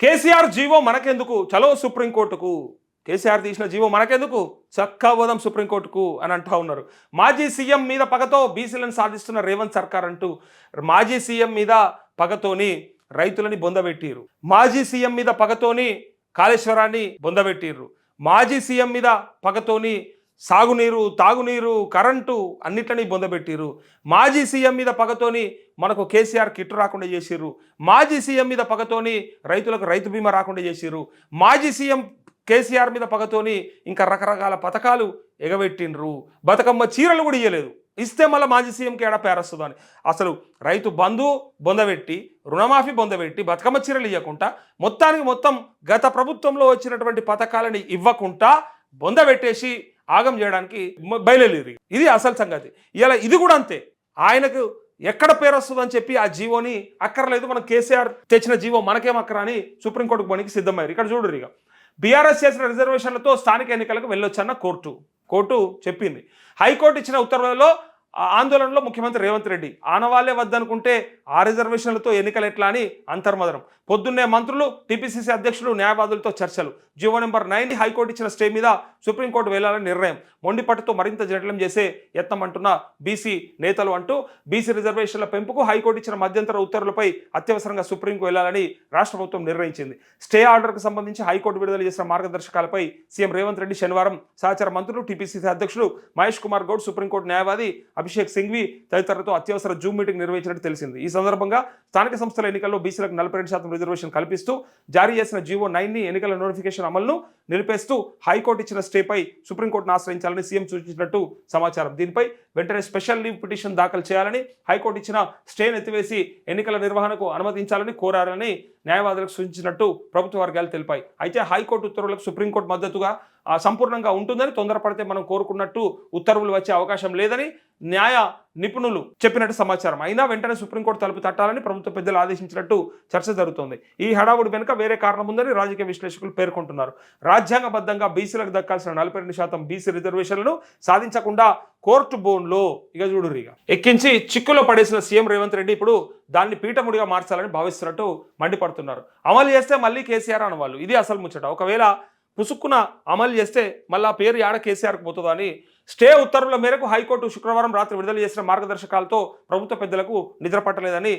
KCR GO మనకెందుకు? చలో సుప్రీంకోర్టుకు. కేసీఆర్ తీసిన జీవో మనకెందుకు? చక్కా పోదాం సుప్రీంకోర్టుకు అని అంటా ఉన్నారు. మాజీ సీఎం మీద పగతో బీసీలను సాధిస్తున్న రేవంత్ సర్కార్ అంటూ మాజీ సీఎం మీద పగతోని రైతులని బొందబెట్టిర్రు మాజీ సీఎం మీద పగతోని కాళేశ్వరాన్ని బొందబెట్టిర్రు మాజీ సీఎం మీద పగతోని సాగునీరు తాగునీరు కరెంటు అన్నిట్లని బొందబెట్టిరు మాజీ సీఎం మీద పగతోని మనకు కేసీఆర్ కిట్ రాకుండా చేసిర్రు. మాజీ సీఎం మీద పగతోని రైతులకు రైతు బీమా రాకుండా చేసిర్రు. మాజీ సీఎం కేసీఆర్ మీద పగతోని ఇంకా రకరకాల పథకాలు ఎగబెట్టిండ్రు. బతుకమ్మ చీరలు కూడా ఇయ్యలేదు. ఇస్తే మళ్ళీ మాజీ సీఎంకి ఏడా పేరస్తుందని అసలు రైతు బంధు బొందబెట్టి రుణమాఫీ బొందబెట్టి బతుకమ్మ చీరలు ఇవ్వకుండా మొత్తానికి మొత్తం గత ప్రభుత్వంలో వచ్చినటువంటి పథకాలని ఇవ్వకుండా బొందబెట్టేసి ఆగం చేయడానికి బయలుదేరి ఇది అసలు సంగతి. ఇలా ఇది కూడా అంతే. ఆయనకు ఎక్కడ పేరు వస్తుందని చెప్పి ఆ జీవోని అక్కర్లేదు. మనం కేసీఆర్ తెచ్చిన జీవో మనకేం అక్కర అని సుప్రీంకోర్టుకు పోనీకి సిద్ధమయ్యారు. ఇక్కడ చూడరు ఇక. బీఆర్ఎస్ చేసిన రిజర్వేషన్లతో స్థానిక ఎన్నికలకు వెళ్ళొచ్చన్న కోర్టు. కోర్టు చెప్పింది. హైకోర్టు ఇచ్చిన ఉత్తర్వులలో ఆందోళనలో ముఖ్యమంత్రి రేవంత్ రెడ్డి. ఆనవాళ్ళే వద్దనుకుంటే ఆ రిజర్వేషన్లతో ఎన్నికలు ఎట్లా అని అంతర్మదనం. పొద్దున్నే మంత్రులు టీపీసీసీ అధ్యక్షులు న్యాయవాదులతో చర్చలు. GO number nine high court ఇచ్చిన స్టే మీద సుప్రీంకోర్టు వెళ్ళాలని నిర్ణయం. మొండిపట్టుతో మరింత జటిలం చేసే యత్నమంటున్న బీసీ నేతలు అంటూ బీసీ రిజర్వేషన్ల పెంపుకు హైకోర్టు ఇచ్చిన మధ్యంతర ఉత్తర్వులపై అత్యవసరంగా సుప్రీంకు వెళ్ళాలని రాష్ట్ర ప్రభుత్వం నిర్ణయించింది. స్టే ఆర్డర్కు సంబంధించి హైకోర్టు విడుదల చేసిన మార్గదర్శకాలపై సీఎం రేవంత్ రెడ్డి శనివారం సహచార మంత్రులు టీపీసీసీ అధ్యక్షులు మహేష్ కుమార్ గౌడ్ సుప్రీంకోర్టు న్యాయవాది అభిషేక్ సింఘ్వి తదితరులతో అత్యవసర జూమ్ మీటింగ్ నిర్వహించినట్టు తెలిసింది. ఈ సందర్భంగా స్థానిక సంస్థల ఎన్నికల్లో బీసీలకు నలభై రెండు శాతం రిజర్వేషన్ కల్పిస్తూ జారీ చేసిన జీవో నైన్ని ఎన్నికల నోటిఫికేషన్ అమలును నిలిపేస్తూ హైకోర్టు ఇచ్చిన స్టేపై సుప్రీంకోర్టును ఆశ్రయించాలని సీఎం సూచించినట్టు సమాచారం. దీనిపై వెంటనే స్పెషల్ లీవ్ పిటిషన్ దాఖలు చేయాలని హైకోర్టు ఇచ్చిన స్టేను ఎత్తివేసి ఎన్నికల నిర్వహణకు అనుమతించాలని కోరారని న్యాయవాదులకు సూచించినట్టు ప్రభుత్వ వర్గాలు తెలిపాయి. అయితే హైకోర్టు ఉత్తర్వులకు సుప్రీంకోర్టు మద్దతుగా సంపూర్ణంగా ఉంటుందని తొందరపడితే మనం కోరుకున్నట్టు ఉత్తర్వులు వచ్చే అవకాశం లేదని న్యాయ నిపుణులు చెప్పినట్టు సమాచారం. అయినా వెంటనే సుప్రీంకోర్టు తలుపు తట్టాలని ప్రభుత్వ పెద్దలు ఆదేశించినట్టు చర్చ జరుగుతోంది. ఈ హడావుడి వెనుక వేరే కారణం ఉందని రాజకీయ విశ్లేషకులు పేర్కొంటున్నారు. రాజ్యాంగబద్ధంగా బీసీలకు దక్కాల్సిన నలభై రెండు శాతం బీసీ రిజర్వేషన్లను సాధించకుండా కోర్టు బోన్లో ఇక చూడురిగా ఎక్కించి చిక్కులో పడేసిన సీఎం రేవంత్ రెడ్డి ఇప్పుడు దాన్ని పీఠముడిగా మార్చాలని భావిస్తున్నట్టు మండిపడుతున్నారు. అమలు చేస్తే మళ్ళీ కేసీఆర్ అనవాళ్ళు. ఇది అసలు ముచ్చట. ఒకవేళ పుసుక్కున అమలు చేస్తే మళ్ళీ ఆ పేరు యాడ కేసీఆర్కి పోతుందో అని స్టే ఉత్తర్వుల మేరకు హైకోర్టు శుక్రవారం రాత్రి విడుదల చేసిన మార్గదర్శకాలతో ప్రభుత్వ పెద్దలకు నిద్ర పట్టలేదని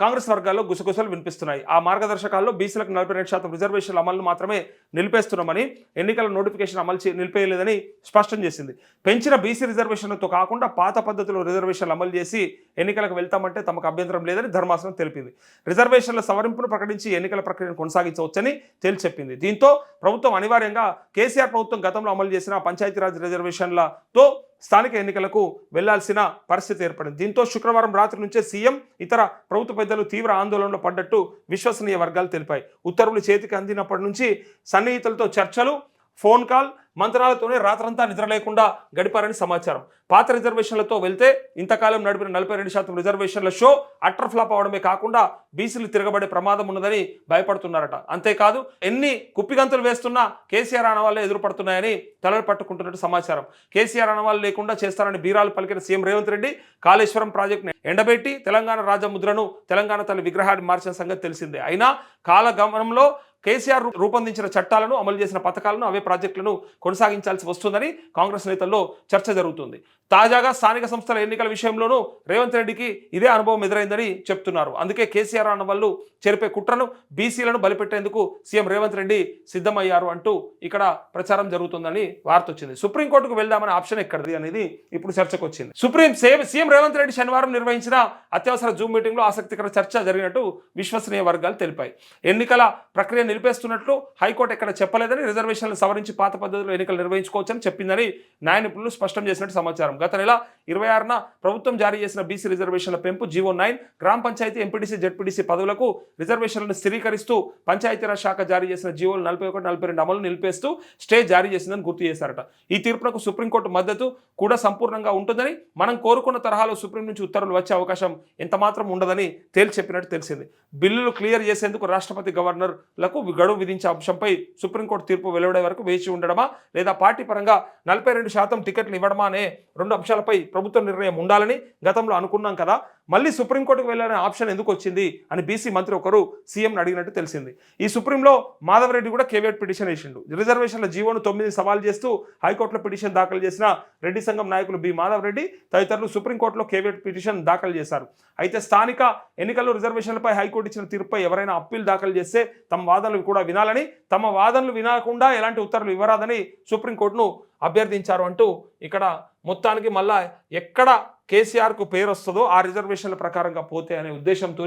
కాంగ్రెస్ వర్గాల్లో గుసగుసలు వినిపిస్తున్నాయి. ఆ మార్గదర్శకాల్లో బీసీలకు నలభై రెండు శాతం రిజర్వేషన్ల అమలును మాత్రమే నిలిపేస్తున్నామని ఎన్నికల నోటిఫికేషన్ అమలు చే నిలిపేయలేదని స్పష్టం చేసింది. పెంచిన బీసీ రిజర్వేషన్లతో కాకుండా పాత పద్ధతిలో రిజర్వేషన్లు అమలు చేసి ఎన్నికలకు వెళ్తామంటే తమకు అభ్యంతరం లేదని ధర్మాసనం తెలిపింది. రిజర్వేషన్ల సవరింపును ప్రకటించి ఎన్నికల ప్రక్రియను కొనసాగించవచ్చని తేల్చెప్పింది. దీంతో ప్రభుత్వం అనివార్యంగా కేసీఆర్ ప్రభుత్వం గతంలో అమలు చేసిన పంచాయతీరాజ్ రిజర్వేషన్లతో స్థానిక ఎన్నికలకు వెళ్ళాల్సిన పరిస్థితి ఏర్పడింది. దీంతో శుక్రవారం రాత్రి నుంచే సీఎం ఇతర ప్రభుత్వ పెద్దలు తీవ్ర ఆందోళనలో పడ్డట్టు విశ్వసనీయ వర్గాలు తెలిపాయి. ఉత్తర్వులు చేతికి అందినప్పటి నుంచి సన్నిహితులతో చర్చలు ఫోన్ కాల్ మంత్రాలతోనే రాత్రంతా నిద్ర లేకుండా గడిపారని సమాచారం. పాత రిజర్వేషన్లతో వెళ్తే ఇంతకాలం నడిపిన నలభై రెండు శాతం రిజర్వేషన్ల షో అట్టర్ ఫ్లాప్ అవడమే కాకుండా బీసీలు తిరగబడే ప్రమాదం ఉన్నదని భయపడుతున్నారట. అంతేకాదు ఎన్ని కుప్పిగంతులు వేస్తున్నా కేసీఆర్ ఆనవాళ్ళే ఎదురుపడుతున్నాయని తలలు పట్టుకుంటున్నట్టు సమాచారం. కేసీఆర్ ఆనవాళ్ళు లేకుండా చేస్తారని బీరాలు పలికిన సీఎం రేవంత్ రెడ్డి కాళేశ్వరం ప్రాజెక్టును ఎండబెట్టి తెలంగాణ రాజముద్రను తెలంగాణ తల్లి విగ్రహాన్ని మార్చిన సంగతి తెలిసిందే. అయినా కాలగమనంలో కేసీఆర్ రూపొందించిన చట్టాలను అమలు చేసిన పథకాలను అవే ప్రాజెక్టులను కొనసాగించాల్సి వస్తుందని కాంగ్రెస్ నేతల్లో చర్చ జరుగుతుంది. తాజాగా స్థానిక సంస్థల ఎన్నికల విషయంలోనూ రేవంత్ రెడ్డికి ఇదే అనుభవం ఎదురైందని చెప్తున్నారు. అందుకే కేసీఆర్ అన్న వాళ్ళు చెరిపే కుట్రను బీసీలను బలిపెట్టేందుకు సీఎం రేవంత్ రెడ్డి సిద్ధమయ్యారు అంటూ ఇక్కడ ప్రచారం జరుగుతుందని వార్త వచ్చింది. సుప్రీంకోర్టుకు వెళ్దామనే ఆప్షన్ ఎక్కడిది అనేది ఇప్పుడు చర్చకు వచ్చింది. Supreme same CM Revanth Reddy శనివారం నిర్వహించిన అత్యవసర జూమ్ మీటింగ్లో ఆసక్తికర చర్చ జరిగినట్టు విశ్వసనీయ వర్గాలు తెలిపాయి. ఎన్నికల ప్రక్రియ నిలిపేస్తున్నట్లు హైకోర్టు ఎక్కడ చెప్పలేదని రిజర్వేషన్లు సవరించి పాత పద్ధతిలో ఎన్నికలు నిర్వహించుకోవచ్చని చెప్పిందని న్యాయ నిపుణులు స్పష్టం చేసినట్టు సమాచారం. గత నెల ఇరవై ఆరున ప్రభుత్వం జారీ చేసిన బీసీ రిజర్వేషన్ల పెంపు జీవో నైన్ గ్రామ పంచాయతీ ఎంపీటీసీ జెడ్పీటీసీ పదవులకు రిజర్వేషన్లను స్థిరీకరిస్తూ పంచాయతీరాజ్ శాఖ జారీ చేసిన జీవోలు నలభై ఒకటి నలభై రెండు అమలు నిలిపేస్తూ స్టే జారీ చేసిందని గుర్తు చేశారట. ఈ తీర్పునకు సుప్రీంకోర్టు మద్దతు కూడా సంపూర్ణంగా ఉంటుందని మనం కోరుకున్న తరహాలో సుప్రీం నుంచి ఉత్తర్వులు వచ్చే అవకాశం ఎంత మాత్రం ఉండదని తేల్చి చెప్పినట్టు తెలిసింది. బిల్లులు క్లియర్ చేసేందుకు రాష్ట్రపతి గవర్నర్లకు గడువు విధించే అంశంపై సుప్రీంకోర్టు తీర్పు వెలువడే వరకు వేచి ఉండడమా లేదా పార్టీ పరంగా నలభై రెండు శాతం టికెట్లు ఇవ్వడమా అనే రెండు అంశాలపై ప్రభుత్వ నిర్ణయం ఉండాలని గతంలో అనుకున్నాం కదా. మళ్ళీ సుప్రీంకోర్టుకు వెళ్ళాలనే ఆప్షన్ ఎందుకు వచ్చింది అని బీసీ మంత్రి ఒకరు సీఎంని అడిగినట్టు తెలిసింది. ఈ సుప్రీంలో మాధవరెడ్డి కూడా కేవేట్ పిటిషన్ వేసిండు. రిజర్వేషన్ల జీవోను తొమ్మిది సవాల్ చేస్తూ హైకోర్టులో పిటిషన్ దాఖలు చేసిన రెడ్డి సంఘం నాయకులు బి మాధవరెడ్డి తదితరులు సుప్రీంకోర్టులో కేవేట్ పిటిషన్ దాఖలు చేశారు. అయితే స్థానిక ఎన్నికల్లో రిజర్వేషన్లపై హైకోర్టు ఇచ్చిన తీర్పుపై ఎవరైనా అప్పీల్ దాఖలు చేస్తే తమ వాదనలు కూడా వినాలని తమ వాదనలు వినకుండా ఎలాంటి ఉత్తర్వులు ఇవ్వరాదని సుప్రీంకోర్టును అభ్యర్థించారు అంటూ ఇక్కడ మొత్తానికి మళ్ళా ఎక్కడ కేసీఆర్కు పేరు వస్తుందో ఆ రిజర్వేషన్ల ప్రకారంగా పోతే అనే ఉద్దేశంతో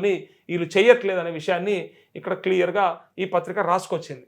వీళ్ళు చేయట్లేదనే విషయాన్ని ఇక్కడ క్లియర్గా ఈ పత్రిక రాసుకొచ్చింది.